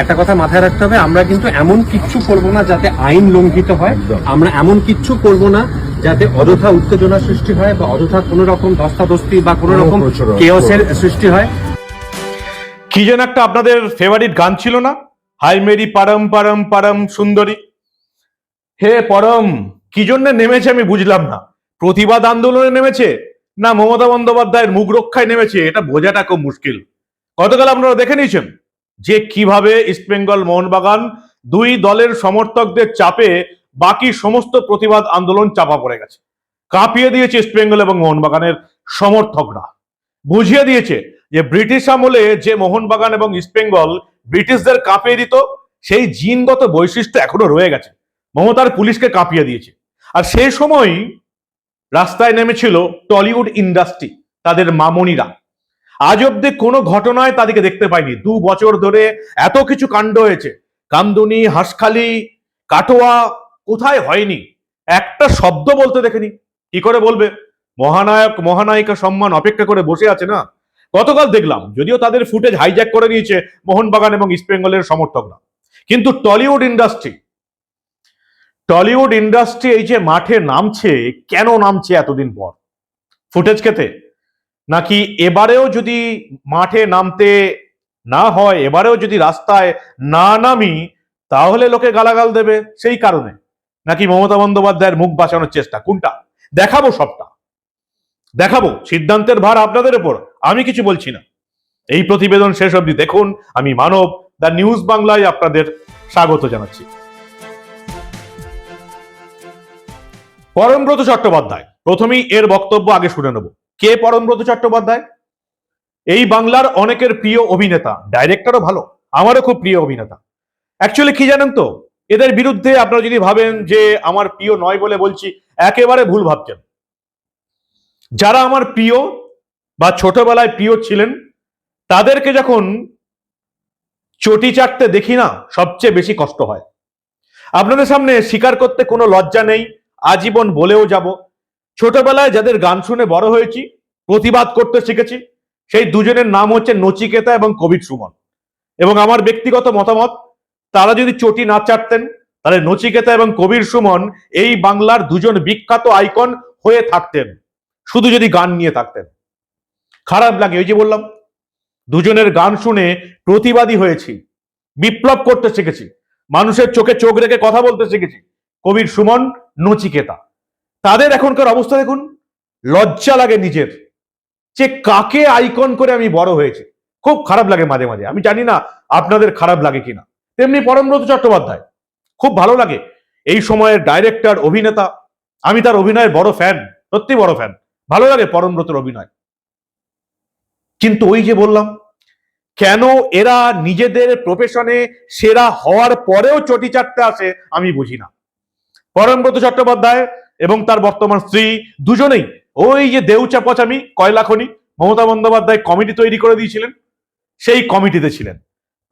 একটা কথা মাথায় রাখতে হবে আমরা কিন্তু এমন কিচ্ছু করব না যাতে আইন লঙ্ঘিত হয়। আমরা এমন কিচ্ছু করব না যাতে অযথা উত্তেজনা সৃষ্টি হয় বা অযথা কোনো রকম ধস্তাধস্তি বা কোনো রকম কেওসের সৃষ্টি হয়। কি যেন একটা আপনাদের ফেভারিট গান ছিল না? হাই মেরি পারম পারম পারম সুন্দরী। হে পরম কি জন্য নেমেছে আমি বুঝলাম না। প্রতিবাদ আন্দোলনে নেমেছে না মমতা বন্দ্যোপাধ্যায়ের মুখ রক্ষায় নেমেছে এটা বোঝাটা খুব মুশকিল। গতকাল আপনারা দেখে নিয়েছেন। যে কীভাবে ইস্টবেঙ্গল মোহনবাগান দুই দলের সমর্থকদের চাপে বাকি সমস্ত প্রতিবাদ আন্দোলন চাপা পড়ে গেছে। কাঁপিয়ে দিয়েছে ইস্টবেঙ্গল এবং মোহনবাগানের সমর্থকরা। বুঝিয়ে দিয়েছে যে ব্রিটিশ আমলে যে মোহনবাগান এবং ইস্টবেঙ্গল ব্রিটিশদের কাঁপিয়ে দিত, সেই জিনগত বৈশিষ্ট্য এখনও রয়ে গেছে। মমতার পুলিশকে কাঁপিয়ে দিয়েছে। আর সেই সময় রাস্তায় নেমেছিল টলিউড ইন্ডাস্ট্রি, তাদের মামনিরা। আজ অব্দি কোনো ঘটনায় তাদেরকে দেখতে পাইনি। দু বছর ধরে এত কিছু কাণ্ড হয়েছে। কামদুনি, হাঁসখালি, কাটোয়া কোথায় হয়নি? একটা শব্দ বলতে দেখেনি। কি করে বলবে? মহানায়ক, মহানায়িকা সম্মান অপেক্ষা করে বসে আছে না? গতকাল দেখলাম, যদিও তাদের ফুটেজ হাইজ্যাক করে নিয়েছে মোহনবাগান এবং ইস্টবেঙ্গলের সমর্থকরা। কিন্তু টলিউড ইন্ডাস্ট্রি টলিউড ইন্ডাস্ট্রি এই যে মাঠে নামছে, কেন নামছে এতদিন পর? ফুটেজ খেতে নাকি এবারেও যদি মাঠে নামতে না হয়, এবারেও যদি রাস্তায় না নামি, তাহলে লোকে গালাগাল দেবে সেই কারণে। নাকি মমতা বন্দ্যোপাধ্যায়ের মুখ বাঁচানোর চেষ্টা? কোনটা? দেখাবো সবটা। দেখাবো। সিদ্ধান্তের ভার আপনাদের উপর। আমি কিছু বলছি না। এই প্রতিবেদন শেষ অবধি দেখুন। আমি মানব, দ্য নিউজ বাংলায় আপনাদের স্বাগত জানাচ্ছি। পরমব্রত চট্টোপাধ্যায়, প্রথমেই এর বক্তব্য আগে শুনে নেব। কে পরমব্রত চট্টোপাধ্যায়? এই বাংলার অনেকের প্রিয় অভিনেতা ডাইরেক্টরও ভালো, আমারও খুব প্রিয় অভিনেতা। অ্যাকচুয়ালি কি জানেন তো, এদের বিরুদ্ধে আপনারা যদি ভাবেন যে আমার প্রিয় নয় বলে বলছি, একেবারে ভুল ভাবছেন। যারা আমার প্রিয় বা ছোটবেলায় প্রিয় ছিলেন, তাদেরকে যখন চটি চাটতে দেখি না, সবচেয়ে বেশি কষ্ট হয়। আপনাদের সামনে স্বীকার করতে কোনো লজ্জা নেই, আজীবন বলেও যাব ছোটবেলায় যাদের গান শুনে বড় হয়েছি, প্রতিবাদ করতে শিখেছি, সেই দুজনের নাম হচ্ছে নচিকেতা এবং কবির সুমন। এবং আমার ব্যক্তিগত মতামত, তারা যদি চটি না চাটতেন, তাহলে নচিকেতা এবং কবির সুমন এই বাংলার দুজন বিখ্যাত আইকন হয়ে থাকতেন, শুধু যদি গান নিয়ে থাকতেন। খারাপ লাগে, ওই যে বললাম, দুজনের গান শুনে প্রতিবাদী হয়েছি, বিপ্লব করতে শিখেছি, মানুষের চোখে চোখ রেখে কথা বলতে শিখেছি, কবির সুমন, নচিকেতা। তাদের এখনকার অবস্থা দেখুন, লজ্জা লাগে নিজের। যে কাকে আইকন করে আমি বড় হয়েছে। খুব খারাপ লাগে মাঝে মাঝে। আমি জানি না আপনাদের খারাপ লাগে কিনা। তেমনি পরমব্রত চট্টোপাধ্যায়, খুব ভালো লাগে। এই সময়ের ডাইরেক্টর অভিনেতা, আমি তার অভিনয়ের বড় ফ্যান সত্যি বড় ফ্যান ভালো লাগে পরমব্রতর অভিনয়। কিন্তু ওই যে বললাম, কেন এরা নিজেদের প্রফেশনে সেরা হওয়ার পরেও চটি চাটতে আসে, আমি বুঝি না। পরমব্রত চট্টোপাধ্যায় এবং তার বর্তমান স্ত্রী দুজনেই ওই যে দেউচা পচামি কয়লা খনি, মমতা বন্দ্যোপাধ্যায় কমিটি তৈরি করে দিয়েছিলেন, সেই কমিটিতে ছিলেন।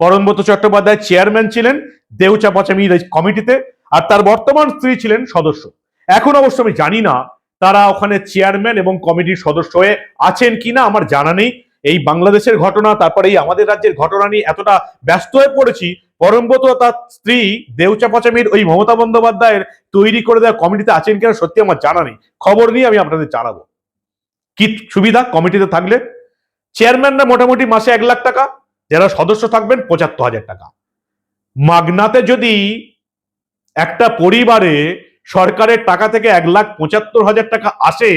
পরমব্রত চট্টোপাধ্যায় চেয়ারম্যান ছিলেন দেউচা পচামির এই কমিটিতে, আর তার বর্তমান স্ত্রী ছিলেন সদস্য। এখন অবশ্য আমি জানি না তারা ওখানে চেয়ারম্যান এবং কমিটির সদস্য হয়ে আছেন কিনা, আমার জানা নেই। এই বাংলাদেশের ঘটনা, তারপরে এই আমাদের রাজ্যের ঘটনা নিয়ে এতটা ব্যস্ত হয়ে পড়েছি পরমব্রত তার স্ত্রী দেউচা পচামির ওই মমতা বন্দ্যোপাধ্যায়ের তৈরি করে দেওয়া কমিটিতে আছেন কিনা সত্যি আমার জানা নেই। খবর নিয়ে আমি আপনাদের জানাব। কি সুবিধা কমিটিতে থাকলে? চেয়ারম্যানরা মোটামুটি মাসে এক লাখ টাকা, যারা সদস্য থাকবেন পঁচাত্তর হাজার টাকা। মাগনাতে যদি একটা পরিবারে সরকারের টাকা থেকে এক লাখ পঁচাত্তর হাজার টাকা আসে,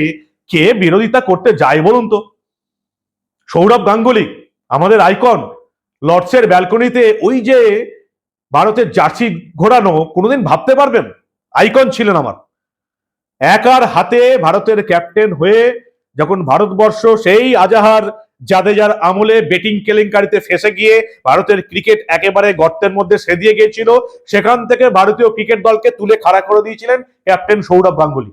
কে বিরোধিতা করতে যায় বলুন তো? সৌরভ গাঙ্গুলি, আমাদের আইকন লর্ডসের ব্যালকনিতে ওই যে ভারতের জার্সি ঘোরানো, কোনোদিন ভাবতে পারবেন? আইকন ছিলেন আমার। একার হাতে ভারতের ক্যাপ্টেন হয়ে যখন ভারতবর্ষ সেই আজাহার জাদেজার আমলে বেটিং কেলেঙ্কারিতে ফেসে গিয়ে ভারতের ক্রিকেট একেবারে গর্তের মধ্যে সেদিয়ে গিয়েছিল, সেখান থেকে ভারতীয় ক্রিকেট দলকে তুলে খাড়া করে দিয়েছিলেন ক্যাপ্টেন সৌরভ গাঙ্গুলি।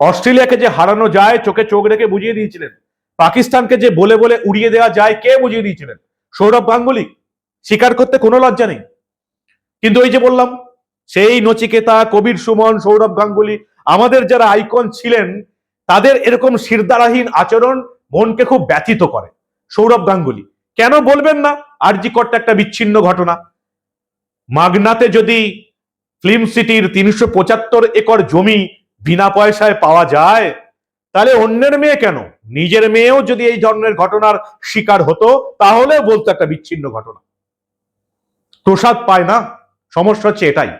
অস্ট্রেলিয়াকে যে হারানো যায়, চোখে চোখ রেখে বুঝিয়ে দিয়েছিলেন। পাকিস্তানকে যে বলে বলে উড়িয়ে দেওয়া যায়, কে বুঝিয়ে দিয়েছিলেন? সৌরভ গাঙ্গুলি স্বীকার করতে কোনো লজ্জা নেই। কিন্তু ওই যে বললাম, সেই নচিকেতা, কবির সুমন, সৌরভ গাঙ্গুলি, আমাদের যারা আইকন ছিলেন, তাদের এরকম শিরদারাহীন আচরণ মনকে খুব ব্যথিত করে। সৌরভ গাঙ্গুলি, কেন বলবেন না আরজিকরটা একটা বিচ্ছিন্ন ঘটনা? মাগনাতে যদি ফিল্ম সিটির তিনশো পঁচাত্তর একর জমি বিনা পয়সায় পাওয়া যায় তাহলে অন্যের মেয়ে কেন? নিজের মেয়েও যদি এই ধরনের ঘটনার শিকার হতো, তাহলে বলতো একটা বিচ্ছিন্ন ঘটনা। প্রসাদ পায় না, সমস্যা হচ্ছে এটাই।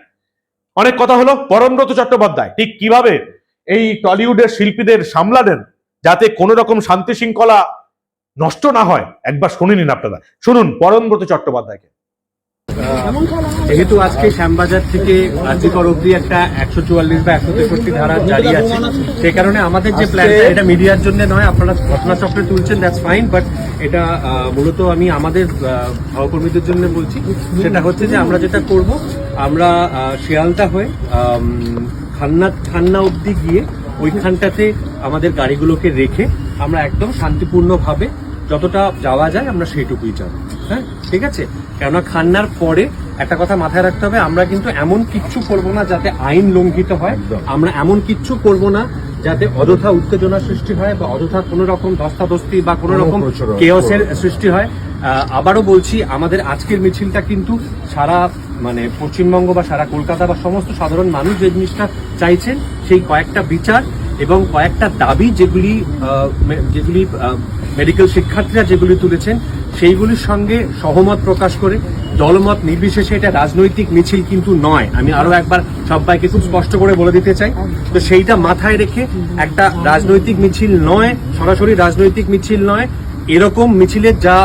অনেক কথা হলো, পরমব্রত চট্টোপাধ্যায়, ঠিক কীভাবে এই টলিউডের শিল্পীদের সামলালেন যাতে কোনো রকম শান্তি শৃঙ্খলা নষ্ট না হয়? একবার শুনে নিন আপনারা। শুনুন পরমব্রত চট্টোপাধ্যায়কে। যেহেতু আজকে শ্যামবাজার থেকে আর্যিকর অব্দি একটা একশো চুয়াল্লিশ বা একশো তেষট্টি ধারা জারি আছে সে কারণে আমাদের যে প্ল্যানটা এটা মিডিয়ার জন্য নয় আপনারা ঘটনাচক্রে তুলছেন দ্যাটস ফাইন বাট এটা মূলত আমি আমাদের সহকর্মীদের জন্য বলছি। সেটা হচ্ছে যে আমরা যেটা করব আমরা আহ, শিয়ালদা হয়ে খান্না খান্না অব্দি গিয়ে ওইখানটাতে আমাদের গাড়িগুলোকে রেখে আমরা একদম শান্তিপূর্ণভাবে যতটা যাওয়া যায় আমরা সেইটুকুই যাব। হ্যাঁ ঠিক আছে? কেননা খান্নার পরে একটা কথা মাথায় রাখতে হবে আমরা কিন্তু এমন কিচ্ছু করব না যাতে আইন লঙ্ঘিত হয় আমরা এমন কিচ্ছু করব না যাতে অযথা উত্তেজনা সৃষ্টি হয় বা অযথা কোনো রকম ধস্তাধস্তি বা কোনো রকম কেওসের সৃষ্টি হয়। আবারও বলছি আমাদের আজকের মিছিলটা কিন্তু সারা মানে পশ্চিমবঙ্গ বা সারা কলকাতা বা সমস্ত সাধারণ মানুষ যে জিনিসটা চাইছেন সেই কয়েকটা বিচার এবং কয়েকটা দাবি যেগুলি যেগুলি মেডিকেল শিক্ষার্থীরা যেগুলি তুলেছেন সেইগুলির সঙ্গে সহমত প্রকাশ করে, দলমত নির্বিশেষে এটা রাজনৈতিক মিছিল কিন্তু নয়। আমি আরও একবার সবাইকে খুব স্পষ্ট করে বলে দিতে চাই। তো সেইটা মাথায় রেখে একটা রাজনৈতিক মিছিল নয়, সরাসরি রাজনৈতিক মিছিল নয়, এরকম মিছিলের যা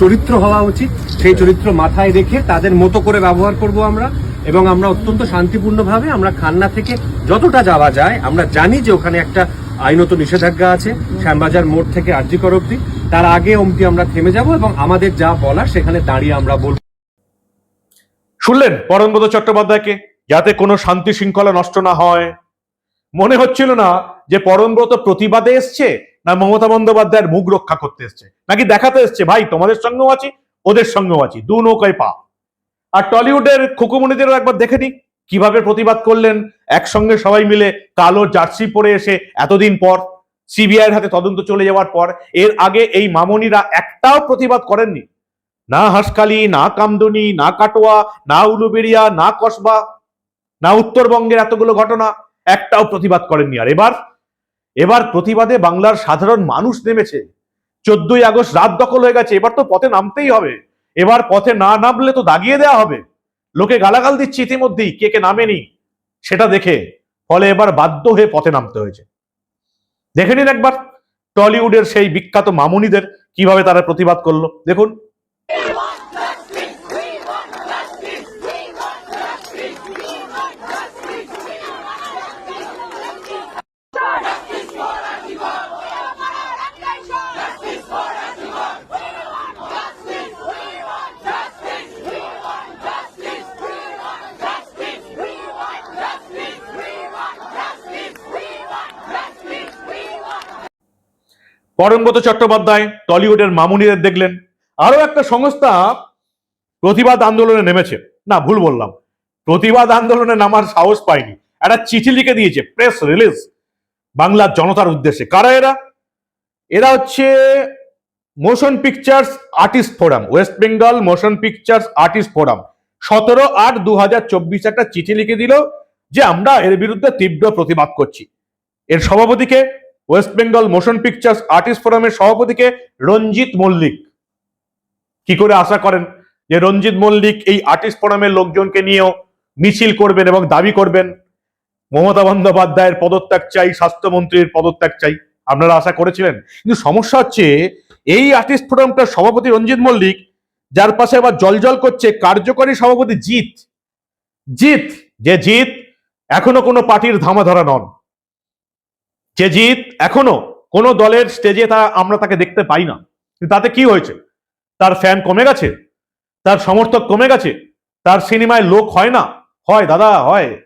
চরিত্র হওয়া উচিত, সেই চরিত্র মাথায় রেখে তাদের মতো করে ব্যবহার করব আমরা এবং আমরা অত্যন্ত শান্তিপূর্ণভাবে আমরা খান্না থেকে যতটা যাওয়া যায়, আমরা জানি যে ওখানে একটা আইনত নিষেধাজ্ঞা আছে, শ্যামবাজার মোড় থেকে আর্যিকর অব্দি তার আগে অবধি আমরা থেমে যাব এবং আমাদের যা বলার সেখানে দাঁড়িয়ে আমরা বলব। শুনলেন পরমব্রত চট্টোপাধ্যায়কে? যাতে কোনো শান্তি শৃঙ্খলা নষ্ট না হয়। মনে হচ্ছিল না যে পরমব্রত প্রতিবাদে এসছে না মমতা বন্দ্যোপাধ্যায়ের মুখ রক্ষা করতে এসছে। নাকি দেখাতে এসছে, ভাই, তোমাদের সঙ্গেও আছি, ওদের সঙ্গেও আছি, দু নৌকায় পা। আর টলিউডের খুকুমণিদেরও একবার দেখে নি কীভাবে প্রতিবাদ করলেন একসঙ্গে সবাই মিলে কালো জার্সি পরে এসে এতদিন পর সিবিআইয়ের হাতে তদন্ত চলে যাওয়ার পর এর আগে এই মামনিরা একটাও প্রতিবাদ করেননি। না হাসকালি না কামদুনি, না কাটোয়া, না উলুবেড়িয়া, না কসবা, না উত্তরবঙ্গের এতগুলো ঘটনা একটাও প্রতিবাদ করেননি। আর এবার এবার প্রতিবাদে বাংলার সাধারণ মানুষ নেমেছে। চোদ্দই আগস্ট রাত দখল হয়ে গেছে, এবার তো পথে নামতেই হবে। এবার পথে না নামলে তো দাগিয়ে দেওয়া হবে। লোকে গালাগাল দিচ্ছে ইতিমধ্যেই, কে কে নামেনি। সেটা দেখে ফলে এবার বাধ্য হয়ে পথে নামতে হয়েছে। দেখে নিন একবার টলিউডের সেই বিখ্যাত মামুনিদের কীভাবে তারা প্রতিবাদ করল। দেখুন। পরমব্রত চট্টোপাধ্যায় টলিউডের মামুনিদের দেখলেন। আরও একটা সংস্থা প্রতিবাদ আন্দোলনে নেমেছে। না, ভুল বললাম। প্রতিবাদ আন্দোলনে নামার সাহস পায়নি। একটা চিঠি লিখে দিয়েছে প্রেস রিলিজ বাংলার জনতার উদ্দেশ্যে। কারা এরা? এরা হচ্ছে motion pictures artist forum West Bengal motion pictures artist forum সতেরো আট দু হাজার চব্বিশ একটা চিঠি লিখে দিল যে, আমরা এর বিরুদ্ধে তীব্র প্রতিবাদ করছি। এর সভাপতিকে West Bengal motion pictures artist ফোরামের সভাপতিকে রঞ্জিত মল্লিক। কি করে আশা করেন যে রঞ্জিত মল্লিক এই আর্টিস্ট ফোরামের লোকজনকে নিয়েও মিছিল করবেন এবং দাবি করবেন? মমতা বন্দ্যোপাধ্যায়ের পদত্যাগ চাই, স্বাস্থ্যমন্ত্রীর পদত্যাগ চাই। আপনারা আশা করেছিলেন? কিন্তু সমস্যা হচ্ছে এই আর্টিস্ট ফোরামটার সভাপতি রঞ্জিত মল্লিক, যার পাশে আবার জলজল করছে কার্যকরী সভাপতি জিত জিত যে জিৎ এখনও কোনো পার্টির ধামা ধরা নন। জিৎ এখনও কোনো দলের স্টেজে তা আমরা তাকে দেখতে পাই না। তাতে কি হয়েছে? তার ফ্যান কমে গেছে, তার সমর্থক কমে গেছে, তার সিনেমায় লোক হয় না। হয়, দাদা, হয়।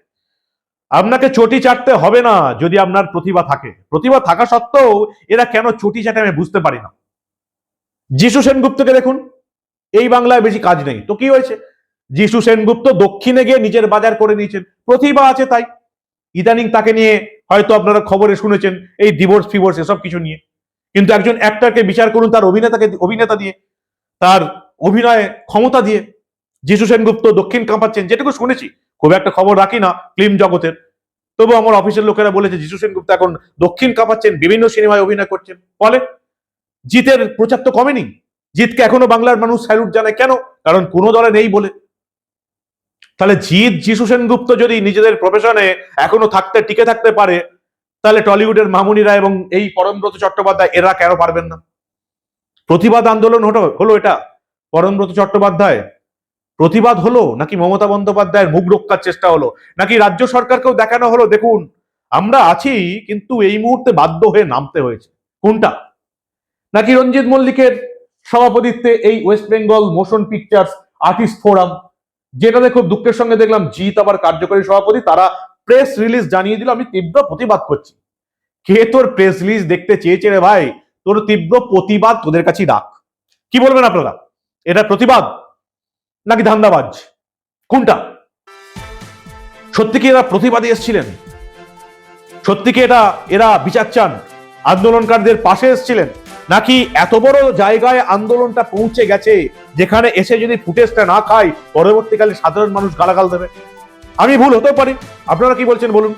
আপনাকে চটি চাটতে হবে না যদি আপনার প্রতিভা থাকে। প্রতিভা থাকা সত্ত্বেও এরা কেন চটি চাটে আমি বুঝতে পারি না। যিশু সেনগুপ্তকে দেখুন, এই বাংলায় বেশি কাজ নেই। তো কি হয়েছে? যিশু সেনগুপ্ত দক্ষিণে গিয়ে নিজের বাজার করে নিয়েছেন। প্রতিভা আছে তাই। ইদানিং তাকে নিয়ে হয়তো আপনারা খবরে শুনেছেন এই ডিভোর্স ফিভোর্স এসব কিছু নিয়ে। কিন্তু একজন অ্যাক্টারকে বিচার করুন তার অভিনেতাকে, অভিনেতা দিয়ে, তার অভিনয়ে ক্ষমতা দিয়ে, যিশু সেনগুপ্ত দক্ষিণ কাঁপাচ্ছেন, যেটুকু শুনেছি, খুব একটা খবর রাখি না ফিল্ম জগতের। তবু আমার অফিসের লোকেরা বলেছে, যিশু সেনগুপ্ত এখন দক্ষিণ কাঁপাচ্ছেন, বিভিন্ন সিনেমায় অভিনয় করছেন। ফলে জিতের প্রচার তো কমেনি। জিতকে এখনও বাংলার মানুষ স্যালুট জানায় কেন? কারণ কোনো দলে নেই বলে। তাহলে জিৎ, যিশু সেনগুপ্ত যদি নিজেদের প্রফেশনে এখনও থাকতে, টিকে থাকতে পারে, তাহলে টলিউডের মামুনিরা এবং এই পরমব্রত চট্টোপাধ্যায়, এরা কেন পারবেন না? প্রতিবাদ আন্দোলন হলো হলো এটা। পরমব্রত চট্টোপাধ্যায়, প্রতিবাদ হলো নাকি মমতা বন্দ্যোপাধ্যায়ের মুখ রক্ষার চেষ্টা হলো? নাকি রাজ্য সরকারকেও দেখানো হলো? দেখুন, আমরা আছি, কিন্তু এই মুহূর্তে বাধ্য হয়ে নামতে হয়েছে। কোনটা? নাকি রঞ্জিত মল্লিকের সভাপতিত্বে এই West Bengal motion pictures artist forum যেটাতে খুব দুঃখের সঙ্গে দেখলাম জিত আবার কার্যকরী সভাপতি, তারা প্রেস রিলিজ জানিয়ে দিল, আমি তীব্র প্রতিবাদ করছি। কে তোর প্রেস রিলিজ দেখতে চেয়েছে রে ভাই? তোর তীব্র প্রতিবাদ তোদের কাছেই রাখ। কি বলবেন আপনারা? এটা প্রতিবাদ নাকি ধান্দাবাজ? কোনটা? সত্যি কি এরা প্রতিবাদে এসেছিলেন? সত্যি কি এটা, এরা বিচার চান? আন্দোলনকারীদের পাশে এসেছিলেন? নাকি এত বড় জায়গায় আন্দোলনটা পৌঁছে গেছে, যেখানে এসে যদি ফুটেজটা না খায়, পরবর্তীকালে সাধারণ মানুষ গালাগাল দেবে? আমি ভুল হতেও পারি। আপনারা কি বলছেন বলুন?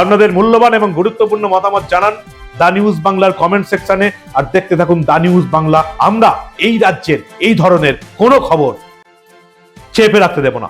আপনাদের মূল্যবান এবং গুরুত্বপূর্ণ মতামত জানান দা নিউজ বাংলার কমেন্ট সেকশনে আর দেখতে থাকুন দা নিউজ বাংলা। আমরা এই রাজ্যের, এই ধরনের কোনো খবর চেপে রাখতে দেব না।